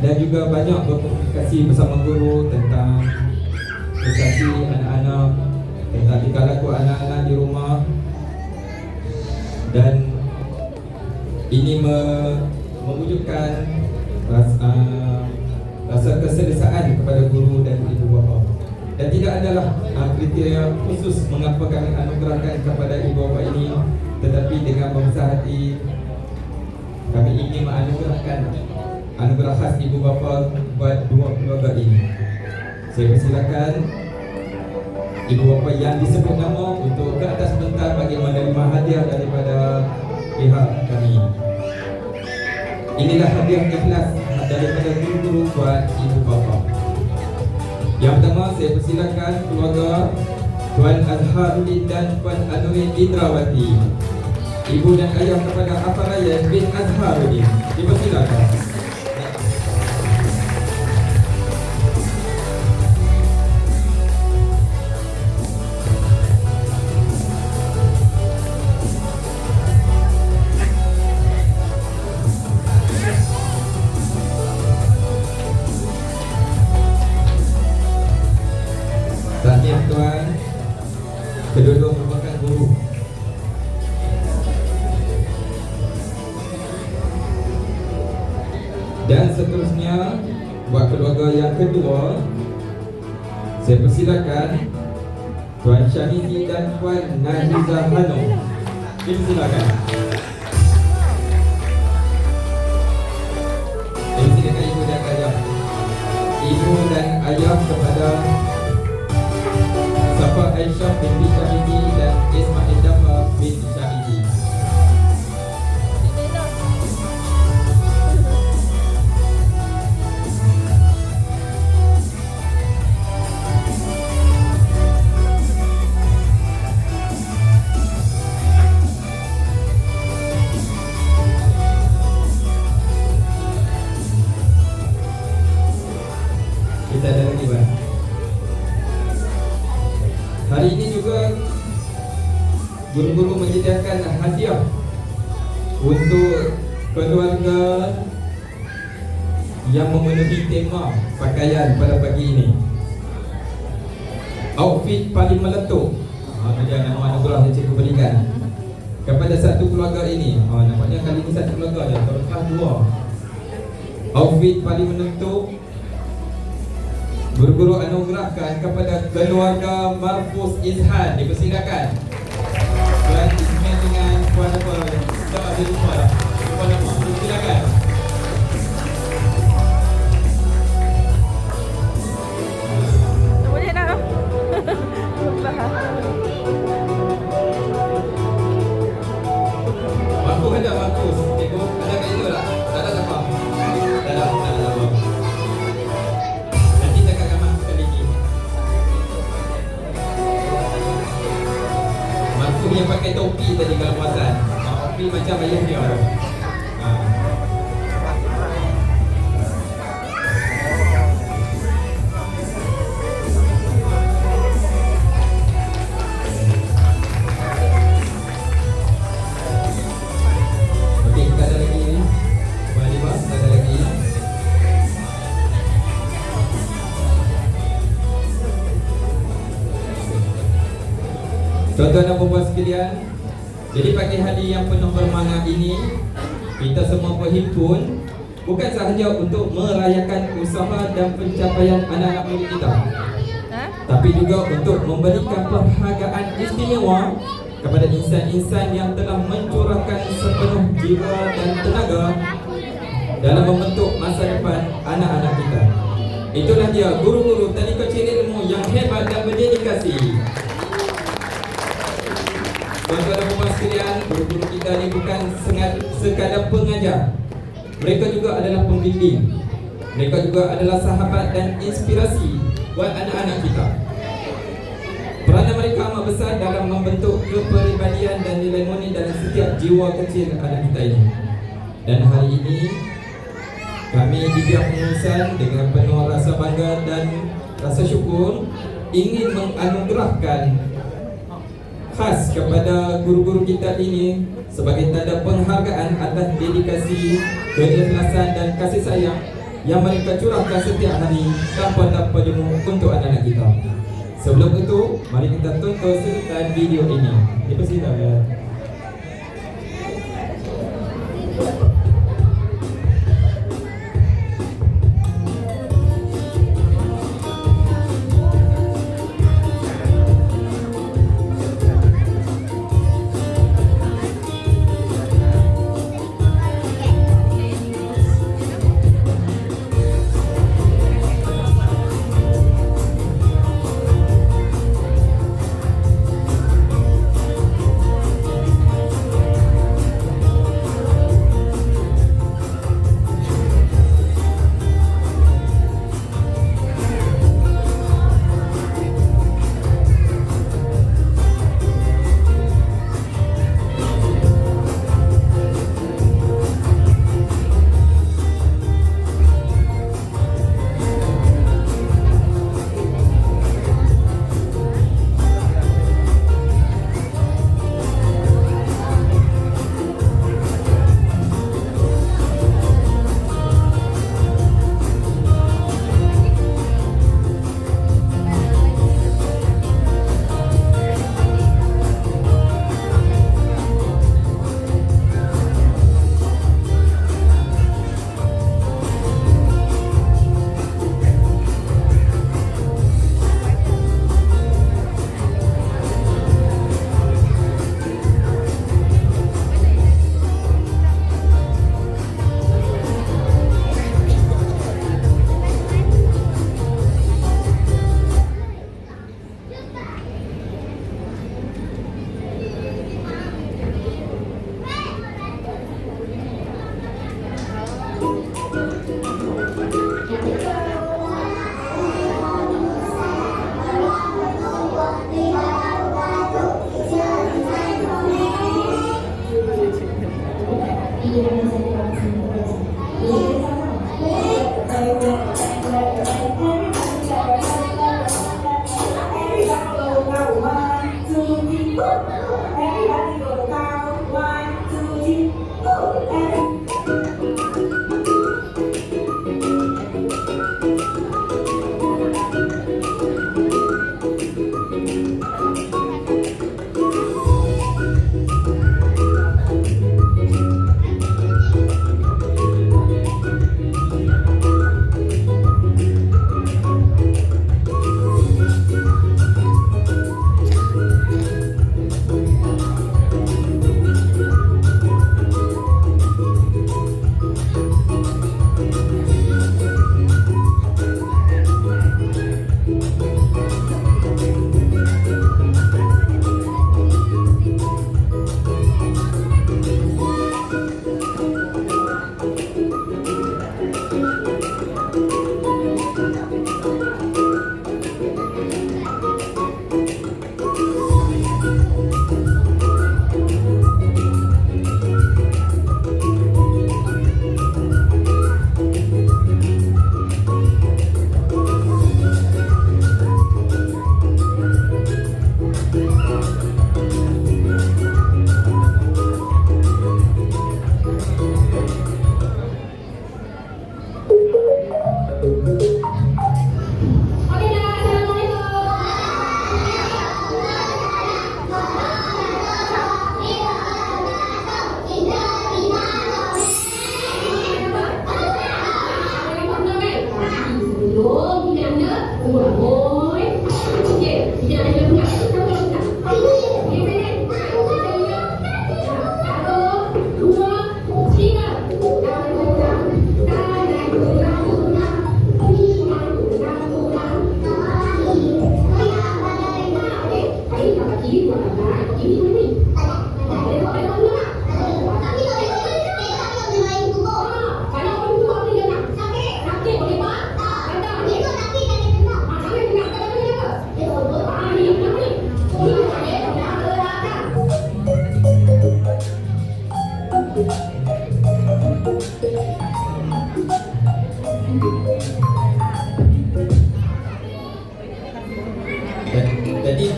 dan juga banyak berkomunikasi bersama guru tentang prestasi anak-anak tentang tingkah laku anak-anak di rumah. Dan ini me, mewujudkan rasa, uh, rasa keselesaan kepada guru dan ibu bapa. Dan tidak adalah uh, kriteria khusus mengapa kami anugerahkan kepada ibu bapa ini tetapi dengan membesar hati kami ingin menganugerahkan anugerah khas ibu bapa buat dua keluarga ini. Saya persilakan ibu bapa yang disebut nama untuk ke atas sebentar bagi menerima hadiah daripada pihak kami. Inilah hadiah ikhlas daripada guru-guru buat ibu bapa. Yang pertama saya persilakan keluarga Tuan Azharuddin dan Puan Anurin Indrawati. Ibu dan ayah kepada Afarayan bin Azharuddin. Dipersilakan. Dan seterusnya Buat keluarga yang kedua Saya persilakan Tuan Syamizi dan Puan Nahizah Hanum. Dipersilakan Dipersilakan Outfit paling meletup Guru-guru anugerahkan kepada keluarga Marfus Izhan. Dipersilakan. Tuan Ismail dengan Puan apa? Tak ada lupa dah Puan apa? Dipersilakan. Tak boleh nak. பார்த்தீங்களா பார்த்தேன் அப்படி மச்சா பையன் வரும் sahaja untuk merayakan usaha dan pencapaian anak-anak murid kita, Ha? tapi juga untuk memberikan penghargaan istimewa kepada insan-insan yang telah mencurahkan sepenuh jiwa dan tenaga dalam membentuk masa depan anak-anak kita. Itulah dia guru-guru teknik kecil ilmu yang hebat dan berdedikasi. Tuan-tuan dan puan sekalian, guru-guru kita ni bukan sekadar pengajar. Mereka juga adalah pembimbing. Mereka juga adalah sahabat dan inspirasi buat anak-anak kita. Peranan mereka amat besar dalam membentuk kepribadian dan nilai murni dalam setiap jiwa kecil anak kita ini. Dan hari ini kami di pihak pengurusan dengan penuh rasa bangga dan rasa syukur ingin menganugerahkan khas kepada guru-guru kita ini sebagai tanda penghargaan atas dedikasi, keikhlasan dan kasih sayang yang mereka curahkan setiap hari tanpa-tanpa jemu untuk anak-anak kita. Sebelum itu, mari kita tonton sedutan video ini. Dipersilakan.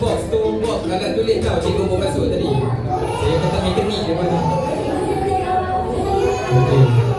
Box tu box agak tulis tau cikgu bawa masuk tadi. Saya kata mekanik dia mana. Okey.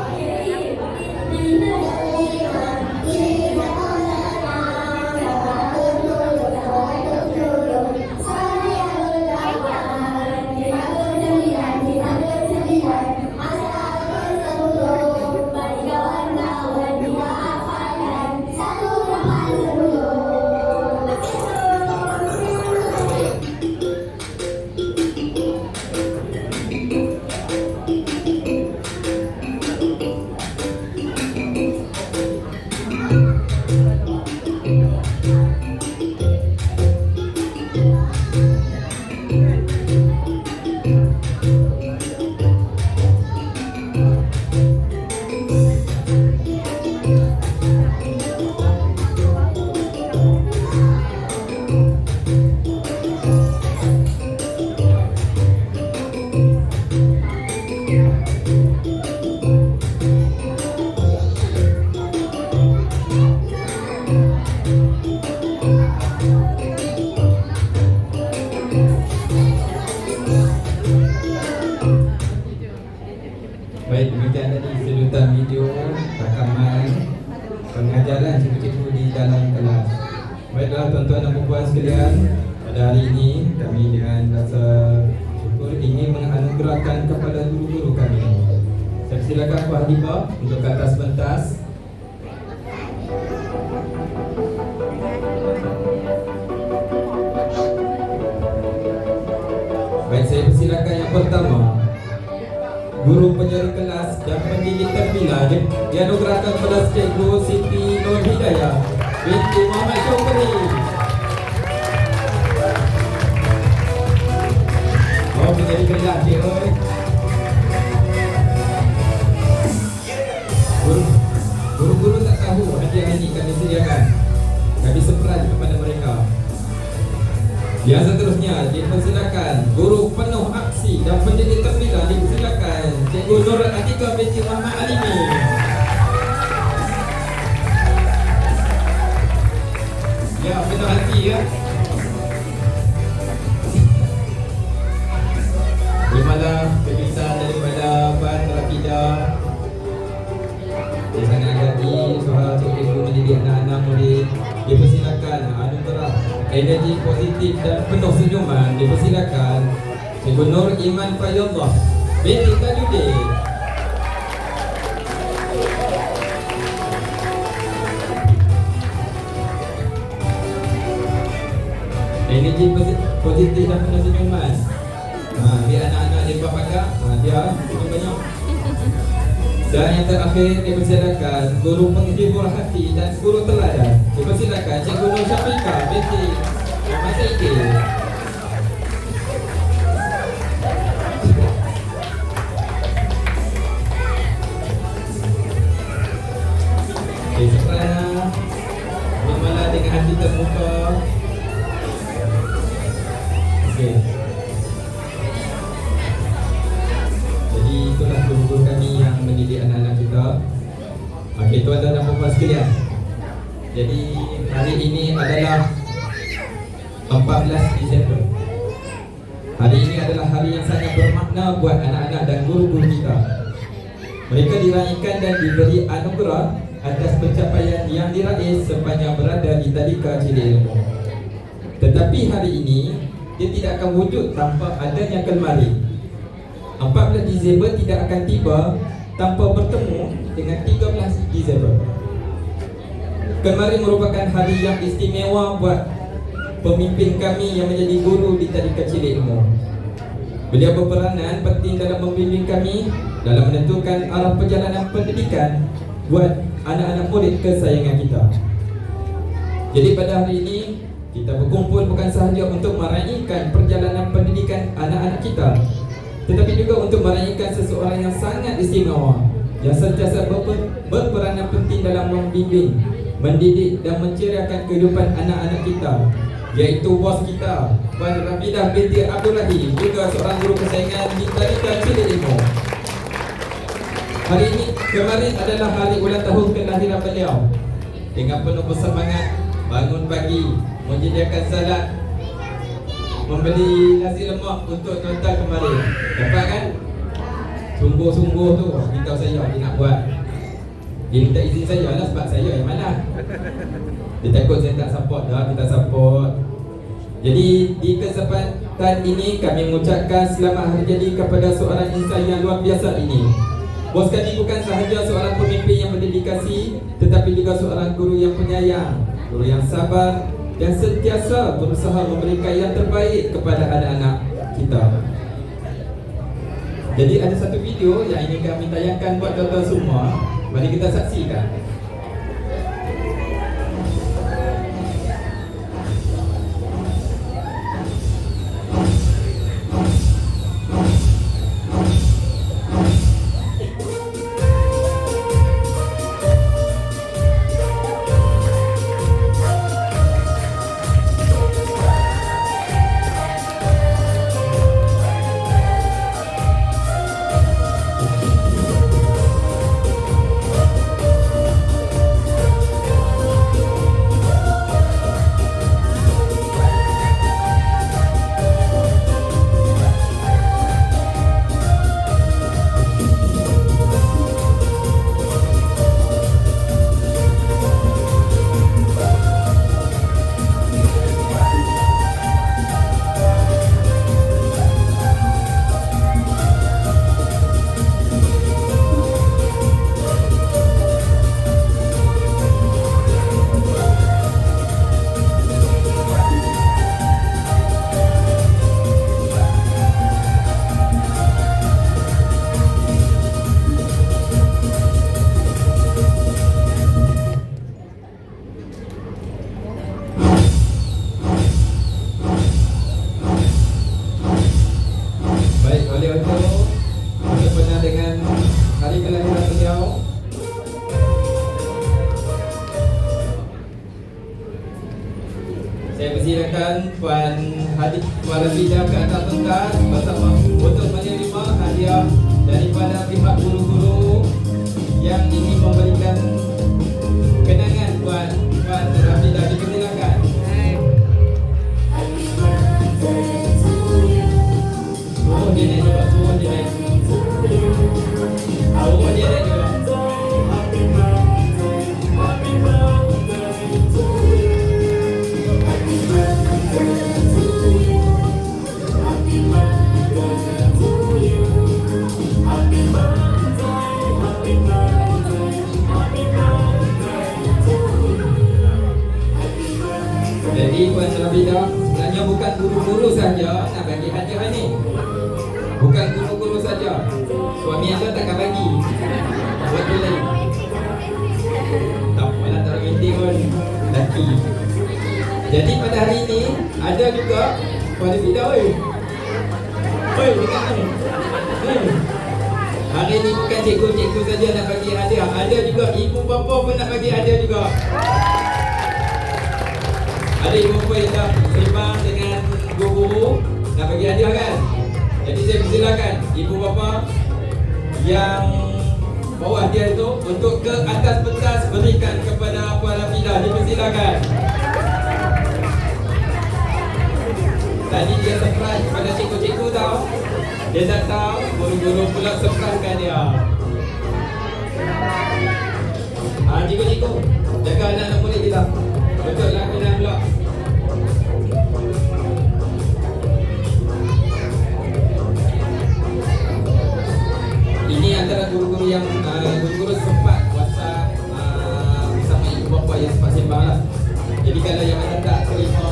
Pengajaran cikgu-cikgu di dalam kelas. Baiklah tuan-tuan dan puan sekalian, pada hari ini kami dengan rasa syukur ingin menganugerahkan kepada guru-guru kami. Saya silakan Puan Hadiba untuk ke atas pentas. Baik, saya persilakan yang pertama Guru penjara kelas dan pendidik terpilih di- dianugerahkan kepada Cikgu Siti Nur Hidayah binti Muhammad Syukri. Oh, menjadi kelas cik oi. Guru, guru-guru tak tahu hadiah ini kami sediakan. Kami seperan kepada mereka. Yang seterusnya dipersilakan Guru penuh aksi dan pendidik terpilih dipersilakan Cikgu Nur Atika binti Muhammad Alimi. Ya, penuh hati ya. Terimalah kebiasaan daripada Puan Rafidah Dia sangat hati soal cikgu mendidik anak-anak murid Dipersilakan anugerah energi positif dan penuh senyuman Dipersilakan Cikgu Nur Iman Fayullah Binti Tajudin Energi posi- positif dan penuh senyuman. Ha, Biar anak-anak dia buat pakai ha, Dia senyum banyak dan yang terakhir dipersilakan Guru penghibur hati dan guru teladan. Dipersilakan Cikgu Nur Syafiqah binti Muhammad Saidi Okay, dengan hati terbuka? Okay tuan-tuan dan puan sekalian. Jadi hari ini adalah 14 Disember. Hari ini adalah hari yang sangat bermakna buat anak-anak dan guru-guru kita. Mereka diraihkan dan diberi anugerah atas pencapaian yang diraih sepanjang berada di tadika cili ilmu. Tetapi hari ini dia tidak akan wujud tanpa adanya kelmarin 14 Disember tidak akan tiba tanpa bertemu dengan 13 Disember. Kemarin merupakan hari yang istimewa buat pemimpin kami yang menjadi guru di Tadika Cili Ilmu. Beliau berperanan penting dalam membimbing kami dalam menentukan arah perjalanan pendidikan buat anak-anak murid kesayangan kita. Jadi pada hari ini kita berkumpul bukan sahaja untuk meraihkan perjalanan pendidikan anak-anak kita tetapi juga untuk meraihkan seseorang yang sangat istimewa yang sentiasa berper- berperanan penting dalam membimbing, mendidik dan menceriakan kehidupan anak-anak kita iaitu bos kita Puan Rafidah binti Abdul Rahim juga seorang guru kesayangan di Tadika Cili Ilmu. Hari ini kemarin adalah hari ulang tahun kelahiran beliau. Dengan penuh bersemangat bangun pagi menyediakan salat membeli nasi lemak untuk tuan-tuan kemarin dapat kan? Sungguh-sungguh tu. Beritahu saya dia nak buat. Dia minta izin saya lah sebab saya yang mana dia takut saya tak support dah kita support. Jadi di kesempatan ini kami mengucapkan selamat hari jadi kepada seorang insan yang luar biasa ini. Bos kami bukan sahaja seorang pemimpin yang berdedikasi Tetapi juga seorang guru yang penyayang. Guru yang sabar Dan sentiasa berusaha memberikan yang terbaik kepada anak-anak kita. Jadi ada satu video yang ingin kami tayangkan buat tuan-tuan semua. Mari kita saksikan persilakan Puan Hadi Puan Rafidah ke atas pentas bersama untuk menerima hadiah daripada pihak guru-guru juga Puan Rafidah oi. Oi, dengar ni. Ni. Hari ini bukan cikgu-cikgu saja nak bagi hadiah. Ada juga ibu bapa pun nak bagi hadiah juga. Ada ibu bapa yang dah seimbang dengan guru-guru nak bagi hadiah kan? Jadi saya persilakan ibu bapa yang bawa hadiah itu untuk ke atas pentas berikan kepada Puan Rafidah. Dipersilakan. Tadi dia surprise pada cikgu-cikgu tau. Dia tahu, guru-guru pula surprisekan dia. Ah, cikgu-cikgu, jaga anak-anak murid kita. Betul lah kena pula. Ini antara guru-guru yang uh, guru-guru sempat WhatsApp uh, bersama ibu bapa yang sempat sembang lah. Jadi kalau yang ada tak terima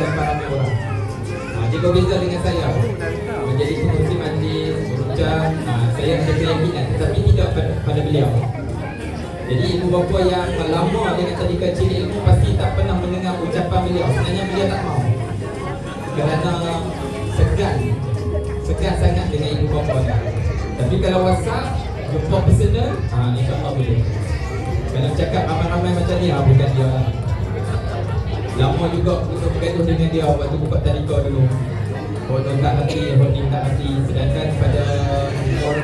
hadapan ramai orang ha, Dia berbeza dengan saya Menjadi pengurusi majlis Berucap ha, Saya ada keyakinan Tetapi tidak pada, pada beliau jadi ibu bapa yang lama dengan tadika cili ilmu pasti tak pernah mendengar ucapan beliau. Sebenarnya beliau tak mau. Kerana segan. Segan sangat dengan ibu bapa. Tapi kalau WhatsApp, jumpa personal, ha, insyaAllah boleh. Kalau cakap ramai-ramai macam ni, ha, bukan dia lah. Lama juga kita bergaduh dengan dia waktu buka tadika dulu. Hotel tak hati, hotel tak hati. Sedangkan pada umur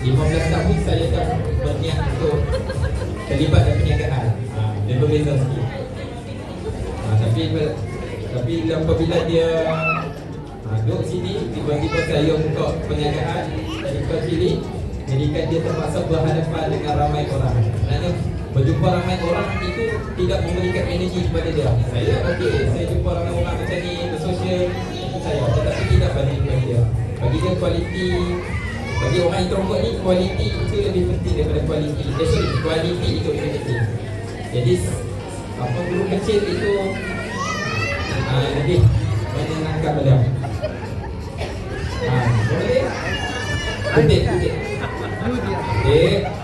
15 tahun saya dah berniat untuk terlibat dalam perniagaan. Ha, dia berbeza sikit. Ha, tapi tapi apabila dia ha, duduk sini, tiba-tiba saya buka perniagaan, buka sini, jadikan dia terpaksa berhadapan dengan ramai orang. Kerana Berjumpa ramai orang itu tidak memberikan energi kepada dia. Saya okey, saya jumpa ramai orang macam ni bersosial saya tetapi tidak bagi kepada dia. Bagi dia kualiti bagi orang introvert ni kualiti itu lebih penting daripada kualiti. Eh sorry, kualiti itu lebih penting. Jadi apa guru kecil itu ah, lebih menyenangkan beliau. Ah, boleh? Kutip, kutip.